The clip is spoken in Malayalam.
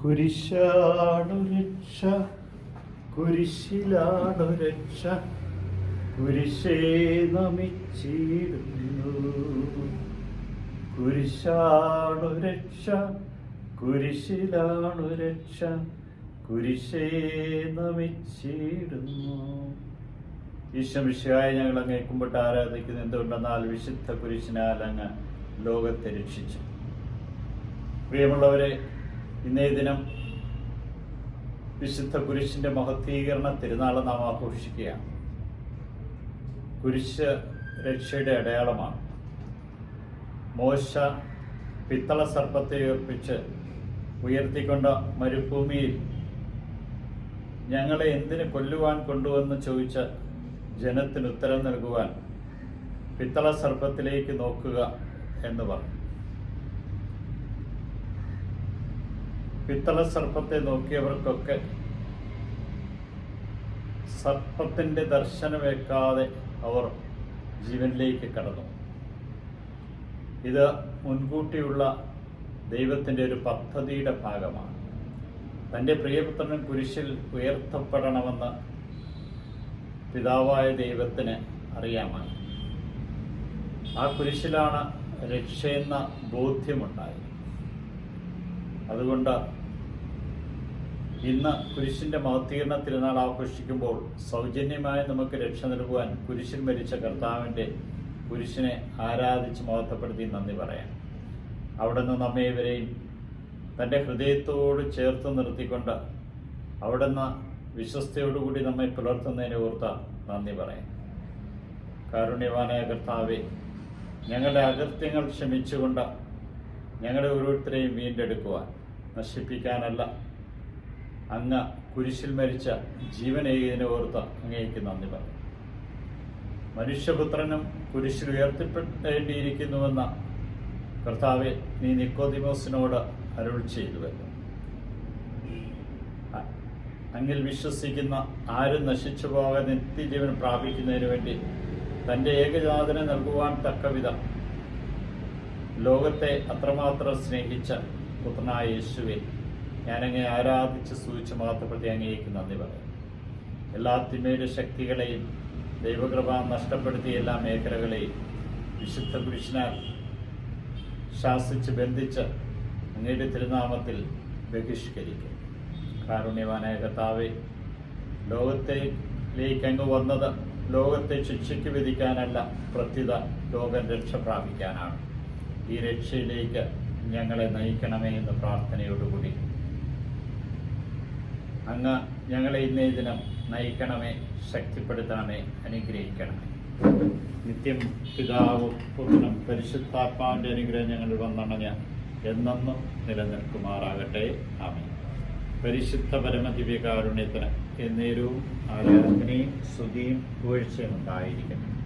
കുരിശാണു രക്ഷ കുരിശിലാണു രക്ഷ കുരിശേ നമിച്ചിടുന്നു. കുരിശാണു രക്ഷ കുരിശിലാണു രക്ഷ കുരിശേ നമിച്ചിടുന്നു. ഈശ്വമിഷയായി ഞങ്ങൾ അങ്ങേ കുമ്പിട്ട് ആരാധിക്കുന്നത് എന്തുകൊണ്ടെന്നാൽ വിശുദ്ധ കുരിശിനാൽ അങ്ങ് ലോകത്തെ രക്ഷിച്ചു. പ്രിയമുള്ളവരെ ഇന്നേ ദിനം വിശുദ്ധ കുരിശിന്റെ മഹത്വീകരണ തിരുനാൾ നാം ആഘോഷിക്കുകയാണ്. കുരിശ് രക്ഷയുടെ അടയാളമാണ്. മോശ പിത്തള സർപ്പത്തെ ഉയർപ്പിച്ച് ഉയർത്തിക്കൊണ്ട മരുഭൂമിയിൽ ഞങ്ങളെ എന്തിന് കൊല്ലുവാൻ കൊണ്ടുവന്ന് ചോദിച്ച ജനത്തിന് ഉത്തരം നൽകുവാൻ പിത്തള സർപ്പത്തിലേക്ക് നോക്കുക എന്ന് പറഞ്ഞു. പിത്തള സർപ്പത്തെ നോക്കിയവർക്കൊക്കെ സർപ്പത്തിന്റെ ദർശനമേക്കാതെ അവർ ജീവനിലേക്ക് കടന്നു. ഇത് മുൻകൂട്ടിയുള്ള ദൈവത്തിന്റെ ഒരു പദ്ധതിയുടെ ഭാഗമാണ്. തന്റെ പ്രിയപുത്രൻ കുരിശിൽ ഉയർത്തപ്പെടണമെന്ന് പിതാവായ ദൈവത്തിന് അറിയാമായി ആ കുരിശിലാണ് രക്ഷയെന്ന ബോധ്യമുണ്ടായത്. അതുകൊണ്ട് ഇന്ന് കുരിശിന്റെ മഹത്തീർണ തിരുനാൾ ആഘോഷിക്കുമ്പോൾ സൗജന്യമായി നമുക്ക് രക്ഷ നൽകുവാൻ കുരിശിൽ മരിച്ച കർത്താവിന്റെ കുരിശിനെ ആരാധിച്ച് മഹത്വപ്പെടുത്തി നന്ദി പറയാം. അവിടുന്ന് നമ്മേവരെയും തന്റെ ഹൃദയത്തോട് ചേർത്ത് നിർത്തിക്കൊണ്ട് അവിടുന്ന് വിശ്വസ്തയോടുകൂടി നമ്മെ പുലർത്തുന്നതിനെ ഓർത്ത നന്ദി പറയാം. കാരുണ്യവാനായ കർത്താവെ ഞങ്ങളുടെ അകൃത്യങ്ങൾ ക്ഷമിച്ചുകൊണ്ട് ഞങ്ങളുടെ ഓരോരുത്തരെയും വീണ്ടെടുക്കുവാൻ നശിപ്പിക്കാനല്ല അങ്ങ് കുരിശിൽ മരിച്ച ജീവനേകിയതിനെ ഓർത്ത് അങ്ങേക്ക് നന്ദി പറയും മനുഷ്യപുത്രനും കുരിശിൽ ഉയർത്തിപ്പെടേണ്ടിയിരിക്കുന്നുവെന്ന കർത്താവെ നീ നിക്കോദിമോസിനോട് അരുൾ ചെയ്തുവല്ലോ. അങ്ങിൽ വിശ്വസിക്കുന്ന ആരും നശിച്ചു പോകാൻ നിത്യജീവൻ പ്രാപിക്കുന്നതിന് വേണ്ടി തന്റെ ഏകജാതനെ നൽകുവാൻ തക്കവിധം ലോകത്തെ അത്രമാത്രം സ്നേഹിച്ച പുത്രനായ യേശുവെ ഞാനങ്ങെ ആരാധിച്ച് സൂചിച്ച് മഹത്വപ്പെടുത്തി അങ്ങേക്ക് നന്ദി പറയും എല്ലാ തിന്മയുടെ ശക്തികളെയും ദൈവകൃപ നഷ്ടപ്പെടുത്തിയ എല്ലാ മേഖലകളെയും വിശുദ്ധ പുരുഷനാൽ ശാസിച്ച് ബന്ധിച്ച് അങ്ങയുടെ തിരുനാമത്തിൽ ബഹിഷ്കരിക്കും. കാരുണ്യവാനായ കർത്താവെ ലോകത്തിലേക്ക് അങ്ങ് വന്നത് ലോകത്തെ ശിക്ഷയ്ക്ക് വിധിക്കാനല്ല പ്രത്യുത ലോകം രക്ഷ പ്രാപിക്കാനാണ്. ഈ രക്ഷയിലേക്ക് ഞങ്ങളെ നയിക്കണമേ എന്ന പ്രാർത്ഥനയോടുകൂടി അങ്ങ് ഞങ്ങളെ ഇന്നേ ദിനം നയിക്കണമേ ശക്തിപ്പെടുത്തണമേ അനുഗ്രഹിക്കണമേ. നിത്യം പിതാവും പുത്രനും പരിശുദ്ധാത്മാവിന്റെ അനുഗ്രഹം ഞങ്ങൾ വന്നണഞ്ഞ എന്നെന്നും നിലനിൽക്കുമാറാകട്ടെ. ആമേ പരിശുദ്ധ പരമദിവ്യകാരുണ്യത്തിന് എന്നേരവും ആരാധനയും സ്തുതിയും വീഴ്ചയും ഉണ്ടായിരിക്കട്ടെ.